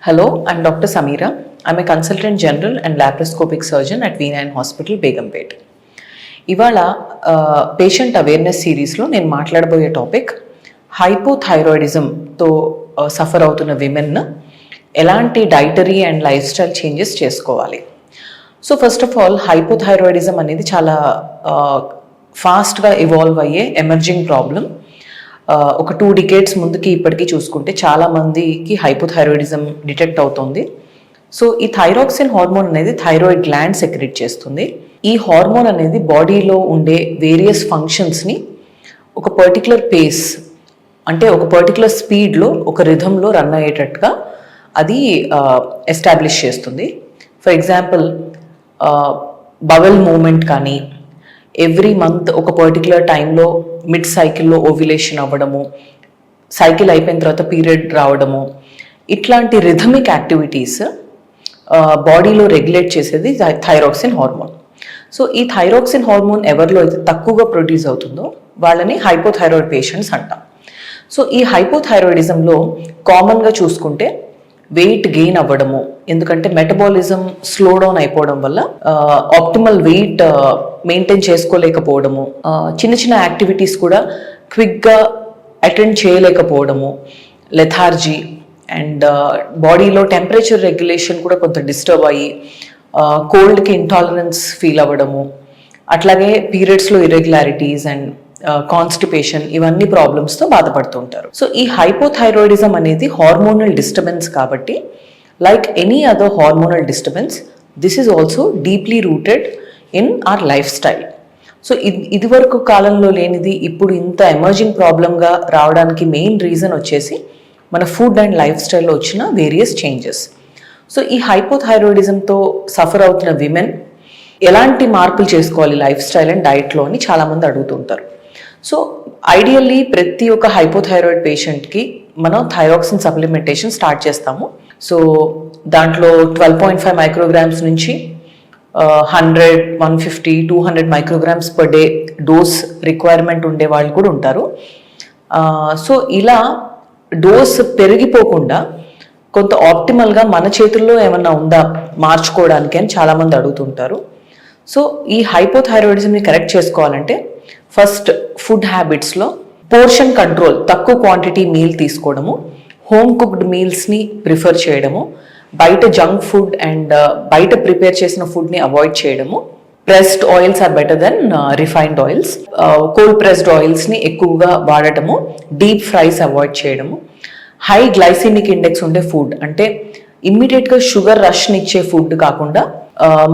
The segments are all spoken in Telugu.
Hello I'm doctor Sameera I'm a consultant general and laparoscopic surgeon at V9 hospital Begumpet ఇవాళ పేషెంట్ అవేర్నెస్ సిరీస్లో నేను మాట్లాడబోయే టాపిక్ హైపోథైరాయిడిజంతో సఫర్ అవుతున్న విమెన్ ఎలాంటి dietary and lifestyle changes చేసుకోవాలి. So first of all hypothyroidism అనేది చాలా ఫాస్ట్గా ఇవాల్వ్ అయ్యే ఎమర్జింగ్ ప్రాబ్లం ఒక టూ డికేట్స్ ముందుకి ఇప్పటికీ చూసుకుంటే చాలా మందికి హైపోథైరాయిడిజం డిటెక్ట్ అవుతుంది. సో ఈ థైరాక్సిన్ హార్మోన్ అనేది థైరాయిడ్ గ్లాండ్ సెక్రెట్ చేస్తుంది. ఈ హార్మోన్ అనేది బాడీలో ఉండే వేరియస్ ఫంక్షన్స్ని ఒక పర్టికులర్ పేస్ అంటే ఒక పర్టికులర్ స్పీడ్లో ఒక రిథంలో రన్ అయ్యేటట్టుగా అది ఎస్టాబ్లిష్ చేస్తుంది. ఫర్ ఎగ్జాంపుల్ బవెల్ మూమెంట్ కానీ ఎవ్రీ మంత్ ఒక పర్టికులర్ టైంలో మిడ్ సైకిల్లో ఓవ్యులేషన్ అవ్వడము సైకిల్ అయిపోయిన తర్వాత పీరియడ్ రావడము. ఇట్లాంటి రిథమిక్ యాక్టివిటీస్ బాడీలో రెగ్యులేట్ చేసేది థైరాక్సిన్ హార్మోన్ సో ఈ థైరాక్సిన్ హార్మోన్ ఎవరిలో అయితే తక్కువగా ప్రొడ్యూస్ అవుతుందో వాళ్ళని హైపోథైరాయిడ్ పేషెంట్స్ అంటాం. సో ఈ హైపోథైరాయిడిజంలో కామన్గా చూసుకుంటే వెయిట్ గెయిన్ అవ్వడము ఎందుకంటే మెటబాలిజం స్లో డౌన్ అయిపోవడం వల్ల ఆప్టిమల్ వెయిట్ మెయింటైన్ చేసుకోలేకపోవడము చిన్న చిన్న యాక్టివిటీస్ కూడా క్విక్గా అటెండ్ చేయలేకపోవడము లెథార్జీ అండ్ బాడీలో టెంపరేచర్ రెగ్యులేషన్ కూడా కొంత డిస్టర్బ్ అయ్యి కోల్డ్కి ఇంటాలరెన్స్ ఫీల్ అవ్వడము అట్లాగే పీరియడ్స్లో ఇర్రెగ్యులారిటీస్ అండ్ కాన్స్టిపేషన్ ఇవన్నీ ప్రాబ్లమ్స్తో బాధపడుతుంటారు. సో ఈ హైపోథైరాయిడిజం అనేది హార్మోనల్ డిస్టర్బెన్స్ కాబట్టి like any other hormonal disturbance this is also deeply rooted in our lifestyle so ఇది ఇదివరకు కాలంలో లేనిది ఇప్పుడు ఇంత ఎమర్జింగ్ ప్రాబ్లంగా రావడానికి మెయిన్ రీజన్ వచ్చేసి మన ఫుడ్ అండ్ లైఫ్ స్టైల్లో వచ్చిన వేరియస్ చేంజెస్ సో ఈ హైపోథైరాయిడిజంతో సఫర్ అవుతున్న విమెన్ ఎలాంటి మార్పులు చేసుకోవాలి లైఫ్ స్టైల్ అండ్ డైట్లో అని చాలామంది అడుగుతుంటారు. సో ఐడియల్లీ ప్రతి ఒక్క హైపోథైరాయిడ్ పేషెంట్కి మనం థైరాక్సిన్ సప్లిమెంటేషన్ స్టార్ట్ చేస్తాము. సో దాంట్లో ట్వెల్వ్ పాయింట్ ఫైవ్ మైక్రోగ్రామ్స్ నుంచి hundred one fifty two hundred micrograms per day dose requirement ఉండే వాళ్ళు కూడా ఉంటారు. సో ఇలా డోస్ పెరిగిపోకుండా కొంత ఆప్టిమల్గా మన చేతుల్లో ఏమన్నా ఉందా మార్చుకోవడానికి అని చాలామంది అడుగుతుంటారు. సో ఈ హైపోథైరాయిడిజంని కరెక్ట్ చేసుకోవాలంటే ఫస్ట్ ఫుడ్ హ్యాబిట్స్లో పోర్షన్ కంట్రోల్ తక్కువ క్వాంటిటీ మీల్ తీసుకోవడము హోమ్ కుక్డ్ మీల్స్ని ప్రిఫర్ చేయడము బయట జంక్ ఫుడ్ అండ్ బయట ప్రిపేర్ చేసిన ఫుడ్ని అవాయిడ్ చేయడము. Pressed oils are better than refined oils. Cold pressed ఆయిల్స్ని ఎక్కువగా వాడటము డీప్ ఫ్రైస్ అవాయిడ్ చేయడము. హై గ్లైసిమిక్ ఇండెక్స్ ఉండే ఫుడ్ అంటే ఇమ్మీడియట్గా షుగర్ రష్ని ఇచ్చే ఫుడ్ కాకుండా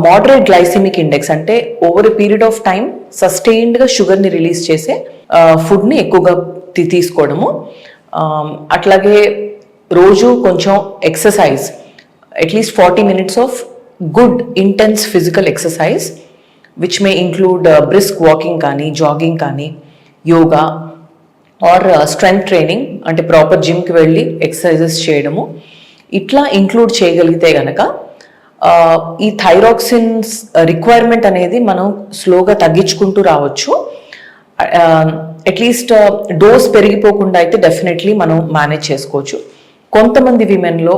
మోడరేట్ గ్లైసిమిక్ ఇండెక్స్ అంటే over a period of time సస్టైన్డ్గా షుగర్ని రిలీజ్ చేసే ఫుడ్ని ఎక్కువగా తీసుకోవడము. అట్లాగే రోజు కొంచెం exercise at least forty minutes of good intense physical exercise which may include brisk walking కానీ జాగింగ్ కానీ యోగా ఆర్ స్ట్రెంగ్త్ ట్రైనింగ్ అంటే ప్రాపర్ జిమ్కి వెళ్ళి ఎక్సర్సైజెస్ చేయడము. ఇట్లా ఇంక్లూడ్ చేయగలిగితే గనక ఈ థైరాక్సిన్స్ రిక్వైర్మెంట్ అనేది మనం స్లోగా తగ్గించుకుంటూ రావచ్చు. అట్లీస్ట్ డోస్ పెరిగిపోకుండా అయితే డెఫినెట్లీ మనం మేనేజ్ చేసుకోవచ్చు. కొంతమంది విమెన్లో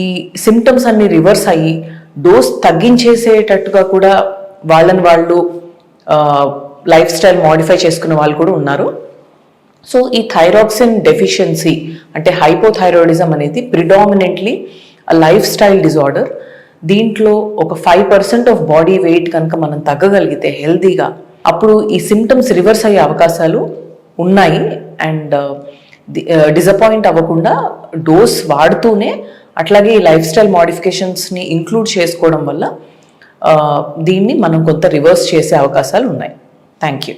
ఈ సిమ్టమ్స్ అన్ని రివర్స్ అయ్యి డోస్ తగ్గించేసేటట్టుగా కూడా వాళ్ళని వాళ్ళు లైఫ్ స్టైల్ మాడిఫై చేసుకునే వాళ్ళు కూడా ఉన్నారు. సో ఈ థైరాక్సిన్ డెఫిషియన్సీ అంటే హైపోథైరాయిడిజం అనేది ప్రిడామినెంట్లీ లైఫ్ స్టైల్ డిజార్డర్ దీంట్లో ఒక five percent of body weight కనుక మనం తగ్గగలిగితే హెల్తీగా అప్పుడు ఈ సిమ్టమ్స్ రివర్స్ అయ్యే అవకాశాలు ఉన్నాయి. అండ్ డిసప్పాయింట్ uh, uh, అవ్వకుండా డోస్ వాడుతూనే అట్లాగే ఈ లైఫ్ స్టైల్ మాడిఫికేషన్స్ని ఇంక్లూడ్ చేసుకోవడం వల్ల uh, దీన్ని మనం కొంత రివర్స్ చేసే అవకాశాలు ఉన్నాయి. Thank you